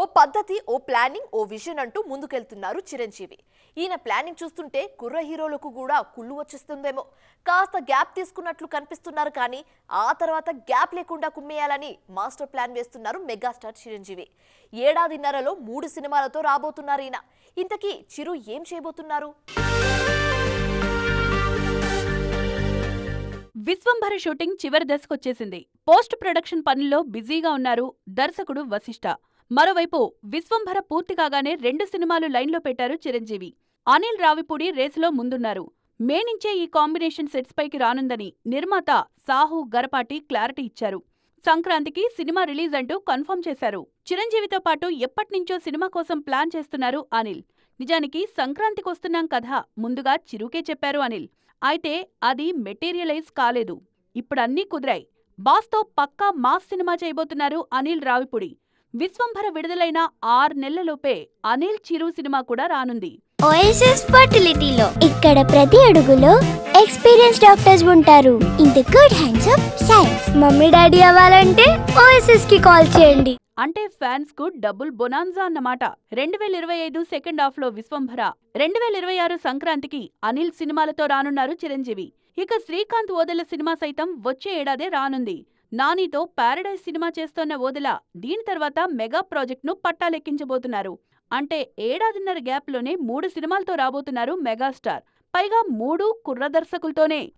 ఓ పద్ధతి ఓ ప్లానింగ్ ఓ విజన్ అంటూ ముందుకెళ్తున్నారు చిరంజీవి. ఈయన ప్లానింగ్ చూస్తుంటే కుర్ర హీరోలకు కూడా కుళ్ళు వచ్చేస్తుందేమో. కాస్త గ్యాప్ తీసుకున్నట్లు కనిపిస్తున్నారు కానీ ఆ తర్వాత గ్యాప్ లేకుండా కుమ్మేయాలని మాస్టర్ ప్లాన్ వేస్తున్నారు మెగాస్టార్ చిరంజీవి. ఏడాదిన్నరలో మూడు సినిమాలతో రాబోతున్నారు ఈయన. ఇంతకీ చిరు ఏం చేయబోతున్నారు? విశ్వంభర షూటింగ్ చివరి దశకొచ్చేసింది. పోస్ట్ ప్రొడక్షన్ పనుల్లో బిజీగా ఉన్నారు దర్శకుడు వశిష్ఠ మరోవైపు విశ్వంభర పూర్తి కాగానే రెండు సినిమాలు లైన్లో పెట్టారు చిరంజీవి. అనిల్ రావిపూడి రేసులో ముందున్నారు. మే నుంచే ఈ కాంబినేషన్ సెట్స్ పైకి రానుందని నిర్మాత సాహు గరపాటి క్లారిటీ ఇచ్చారు. సంక్రాంతికి సినిమా రిలీజ్ అంటూ కన్ఫర్మ్ చేశారు. చిరంజీవితో పాటు ఎప్పట్నుంచో సినిమా కోసం ప్లాన్ చేస్తున్నారు అనిల్. నిజానికి సంక్రాంతికొస్తున్నాం కదా ముందుగా చిరుకే చెప్పారు అనిల్. అయితే అది మెటీరియలైజ్ కాలేదు. ఇప్పుడన్నీ కుదిరాయి. బాస్తో పక్కా మాస్ సినిమా చేయబోతున్నారు అనిల్ రావిపుడి. విశ్వంభర విడుదలైన ఆరు నెలలలోపే అనిల్ చిరు సినిమా కూడా రానుంది. ఓఎస్ఎస్ ఫర్టిలిటీలో ఇక్కడ ప్రతి అడుగులో ఎక్స్పీరియన్స్ డాక్టర్స్ ఉంటారు. In the good hands of science mummy daddy అవ్వాలంటే ఓఎస్ఎస్కి కాల్ చేయండి. అంటే ఫ్యాన్స్కు డబుల్ బొనాన్జా అన్నమాట. రెండు వేల ఇరవై ఐదు సెకండ్ హాఫ్లో విశ్వంభర రెండు వేల ఇరవై ఆరు సంక్రాంతికి అనిల్ సినిమాలతో రానున్నారు చిరంజీవి. ఇక శ్రీకాంత్ ఓదెల సినిమా సైతం వచ్చే ఏడాదే రానుంది. నానితో పారడైజ్ సినిమా చేస్తోన్న ఓదెల దీని తర్వాత మెగా ప్రాజెక్ట్ను పట్టాలెక్కించబోతున్నారు. అంటే ఏడాదిన్నర గ్యాప్లోనే మూడు సినిమాలతో రాబోతున్నారు మెగాస్టార్. పైగా మూడు కుర్ర దర్శకులతోనే